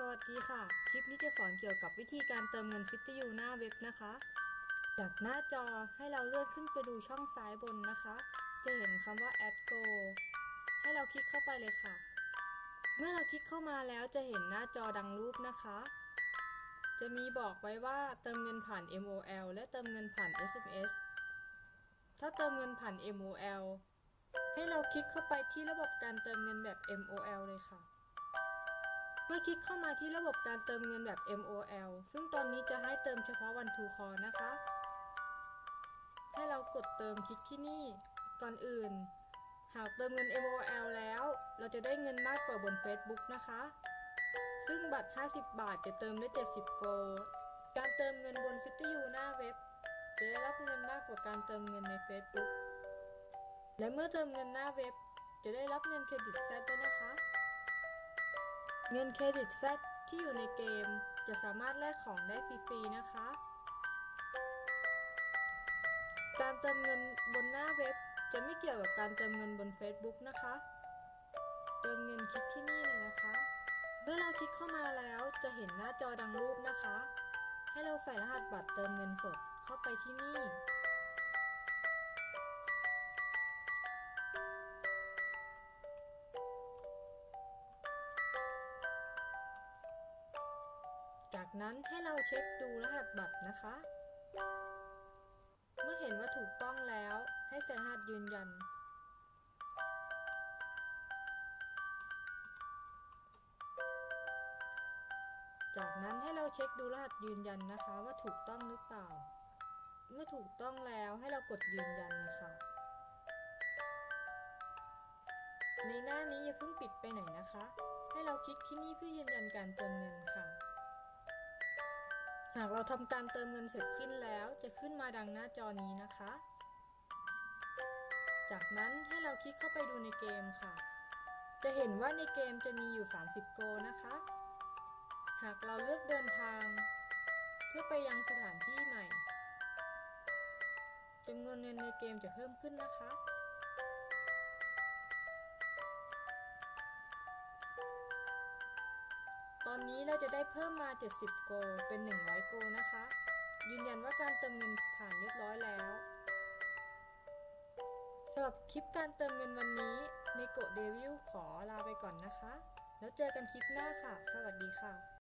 สวัสดีค่ะ คลิปนี้จะสอนเกี่ยวกับวิธีการเติมเงินฟิตยูหน้าเว็บนะคะ จากหน้าจอให้เราเลื่อนขึ้นไปดูช่องซ้ายบนนะคะ จะเห็นคำว่า add go ให้เราคลิกเข้าไปเลยค่ะ เมื่อเราคลิกเข้ามาแล้วจะเห็นหน้าจอดังรูปนะคะ จะมีบอกไว้ว่าเติมเงินผ่าน MOL และเติมเงินผ่าน SMS ถ้าเติมเงินผ่าน MOL ให้เราคลิกเข้าไปที่ระบบการเติมเงินแบบ MOL เลยค่ะ เมื่อคลิกเข้ามาที่ระบบการเติมเงินแบบ MOL ซึ่งตอนนี้จะให้เติมเฉพาะวันทูคอนะคะ ให้เรากดเติมคลิกที่นี่ ก่อนอื่น หากเติมเงิน MOL แล้ว เราจะได้เงินมากกว่าบน Facebook นะคะ ซึ่งบัตร 50 บาทจะเติมได้ 70 โกลการเติมเงินบนฟิตยูหน้าเว็บ จะได้รับเงินมากกว่าการเติมเงินใน Facebook และเมื่อเติมเงินหน้าเว็บ จะได้รับเงินเครดิตแซดด้วยนะคะ เงินเครดิตแซดที่อยู่ในเกมจะสามารถแลกของได้ฟรีๆนะคะ การเติมเงินบนหน้าเว็บจะไม่เกี่ยวกับการเติมเงินบน Facebook นะคะ เติมเงินคลิกที่นี่เลยนะคะ เมื่อเราคลิกเข้ามาแล้วจะเห็นหน้าจอดังรูปนะคะ ให้เราใส่รหัสบัตรเติมเงินสดเข้าไปที่นี่ นั้นให้เราเช็คดูรหัสบัตรนะคะ เมื่อเห็นว่าถูกต้องแล้วให้ใส่รหัสยืนยัน จากนั้นให้เราเช็คดูรหัสยืนยันนะคะ ว่าถูกต้องหรือเปล่า เมื่อถูกต้องแล้วให้เรากดยืนยันนะคะในหน้านี้อย่าเพิ่งปิดไปไหนนะคะ ให้เราคลิกที่นี่เพื่อยืนยันการเติมเงินค่ะ หากเราทำการเติมเงินเสร็จสิ้นแล้วจะขึ้นมาดังหน้าจอนี้นะคะ จากนั้นให้เราคลิกเข้าไปดูในเกมค่ะ จะเห็นว่าในเกมจะมีอยู่ 30 โกนะคะ หากเราเลือกเดินทาง เพื่อไปยังสถานที่ใหม่จำนวนเงินในเกมจะเพิ่มขึ้นนะคะ ตอนนี้เราจะได้เพิ่มมา 70 โก เป็น 100 โกนะคะ ยืนยันว่าการเติมเงินผ่านเรียบร้อยแล้วสำหรับคลิปการเติมเงินวันนี้ในโกเดวิลขอลาไปก่อนนะคะ แล้วเจอกันคลิปหน้าค่ะ สวัสดีค่ะ